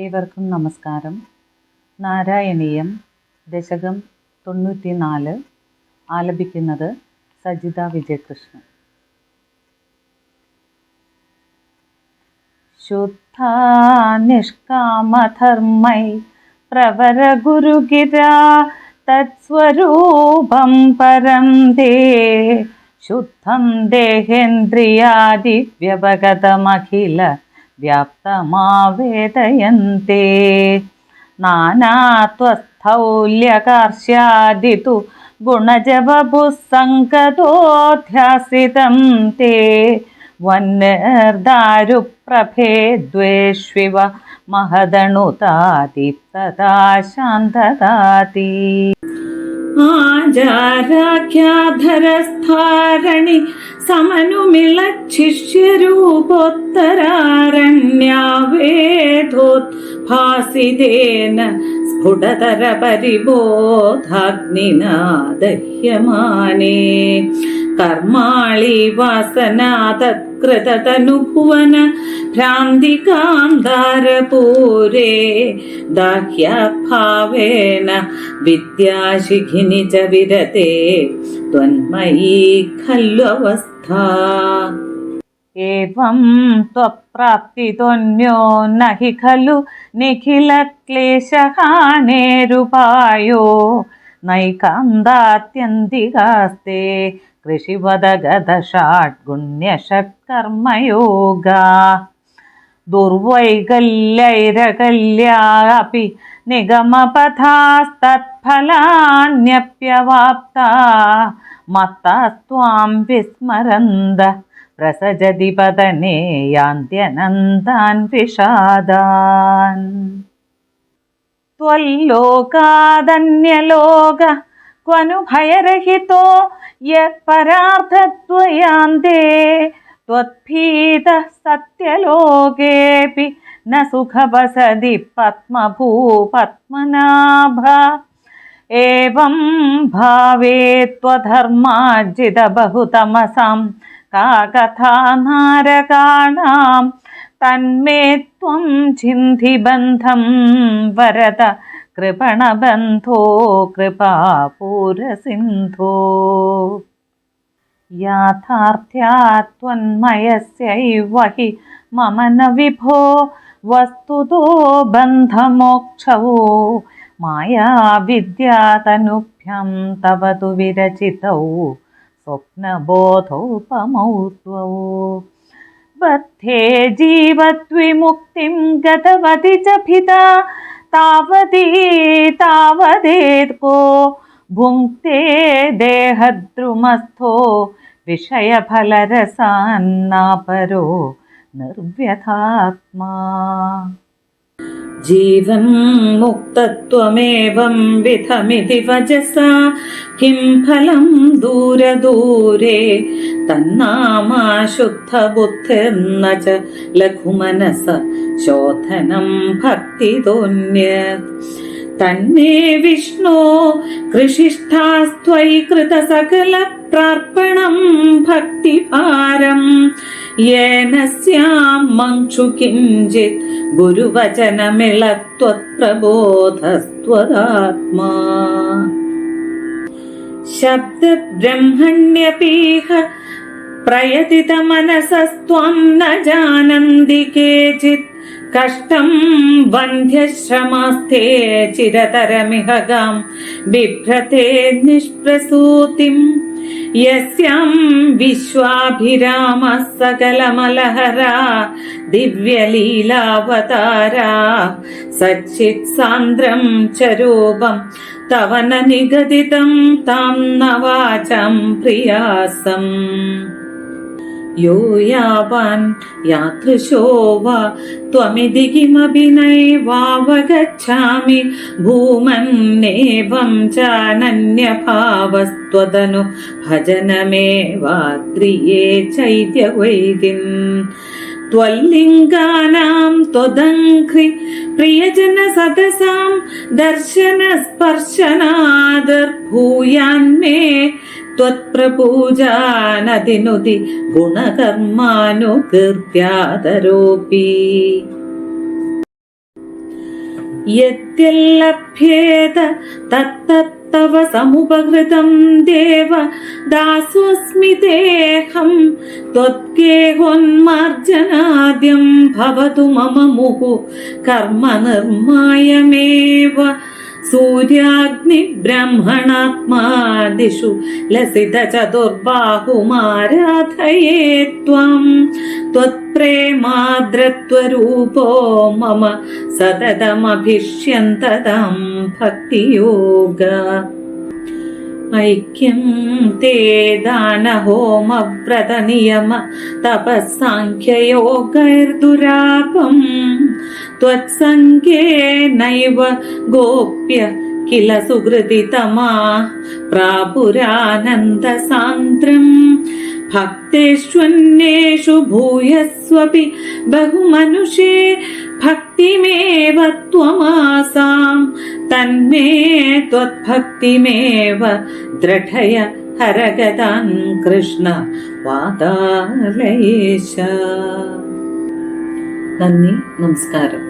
ഏവർക്കും നമസ്കാരം. നാരായണീയം ദശകം തൊണ്ണൂറ്റി നാല് ആലപിക്കുന്നത് സജിത വിജയകൃഷ്ണൻ. ശുദ്ധാ നിഷ്കാമധർമ്മൈ പ്രവരഗുരുഗിരാ തത്സ്വരൂപം പരം ദേ ശുദ്ധം व्याप्तमावेदयन्ते नानात्वस्थौल्यकार्श्यादितु गुणजबभुः सङ्गतोऽध्यासितं ते वन्यर्दारुप्रभेद्वेष्विव महदणुताति तदा शान्तदाति ആചാരാഖ്യാധരസ്ഥാരണി സമനുമിളച്ഛിഷ്യരൂപോത്തരാരണ്യാവേദോദ്ഭാസിതേന സ്ഫുടതര പരിബോധാഗ്നിനാ കർമാളി വാസനാതത്കൃതതനുഭുവന ഭ്രാന്തികാന്താരപൂരേ ദാഹ്യഭാവേന വിദ്യാശിഖിനി ച വിരതേ ത്വന്മയീ ഖല്വവസ്ഥാ. एवं त्वप्राप्तितोऽन्यो न हि खलु निखिलक्लेशहानेरुपायो नैकान्दात्यन्तिकास्ते कृषिवदगदषाड्गुण्यषट्कर्मयोगा दुर्वैकल्यैरकल्यापि निगमपथास्तत्फलान्यप्यवाप्ता मत्तास्त्वां विस्मरन्द प्रसजति पतने यान्त्यनन्तान् विषादान् त्वल्लोकादन्यलोक क्वनु भयरहितो यत्परार्थत्वयान्ते त्वत्भीतः सत्यलोकेऽपि न सुखवसति पद्मभूपद्मनाभ एवं भावे का कथा नारकाणां तन्मे त्वं चिन्धिबन्धं वरद കൃപണബന്ധോ കൃപാപൂരസിന്ധോ. യാഥാർത്ഥ്യാത്വന്മയസ്യൈവ ഹി മമ ന വിഭോ വസ്തുതോ ബന്ധമോക്ഷവോ. മായാവിദ്യാതനുഭ്യം തവ തു വിരചിതൗ സ്വപ്നബോധോപമൗ ദ്വൗ ബദ്ധേ ജീവദ്വിമുക്തിം ഗതവതി ച पिता तावती तावदेको भुङ्क्ते देहद्रुमस्थो विषयफलरसान्नापरो निर्व्यथात्मा। जीवन् मुक्तत्वमेवं विधमिति वचसा किं फलं दूरदूरे തന്നാമാശുദ്ധബുദ്ധിർന്ന ച ലഘുമനസ ശോധനം ഭക്തി തോന്യത് തന്നേ വിഷ്ണു കൃഷിഷ്ഠാസ്ത്വയി കൃത സകല പ്രാർപ്പണം ഭക്തിഭാരം. യേന സ്യാം മക്ഷു കിഞ്ചിത് ഗുരുവചനമിളത്വത്പ്രബോധസ്ത്വദാത്മാ शब्दब्रह्मण्यपीह प्रयतितमनसस्त्वं न जानन्ति केचित् കഷ്ടം വന്ധ്യശ്രമാസ്തേ ചിരതരമിഹകാം. ബിഭ്രത്തെ നിഷ്പ്രസൂതിം. യസ്യാം വിശ്വാഭിരാമ സകലമലഹരാ ദിവ്യലീലാവതാരാ. സച്ചിത് സാന്ദ്രം ച തവന നിഗദിതം താം നവാചം പ്രിയാസം. यो यावान् यादृशो वा त्वमिति किमपि नैवावगच्छामि भूमन्नेवं चानन्यभावस्त्वदनु भजनमेवाद्रिये चैत्यवैदिन् त्वल्लिङ्गानां त्वदङ्घ्रि प्रियजनसदसां दर्शनस्पर्शनादर्भूयान्मे त्वत्प्रपूजानदिनुदि गुणकर्मानुकृत्यादरोऽपि यद्यल्लभ्येत तत्तत्तव समुपहृतं देव दासोऽस्मि देहं त्वत्गेहोन्मार्जनाद्यं भवतु मम मुहुः कर्मनिर्मायमेव सूर्याग्निब्रह्मणात्मादिषु लसितचतुर्बाहुमाराधये त्वं त्वत्प्रेमाद्रत्वरूपो मम सततमभिष्यन्तदं भक्तियोग ऐक्यं ते दानहोमव्रतनियम तपःसाङ्ख्ययोगैर्दुरापम् त्वत्सङ्गे नैव गोप्य किल सुहृदितमा प्रापुरानन्दसान्द्रम् भक्तेष्वन्येषु भूयस्वपि बहुमनुषे भक्तिमेव त्वमासां തന്മേ ത്വത്ഭക്തിമേവ ദൃഢയ ഹരഗതാൻ കൃഷ്ണ വാതാലയേശ നന്ദി നമസ്കാരം.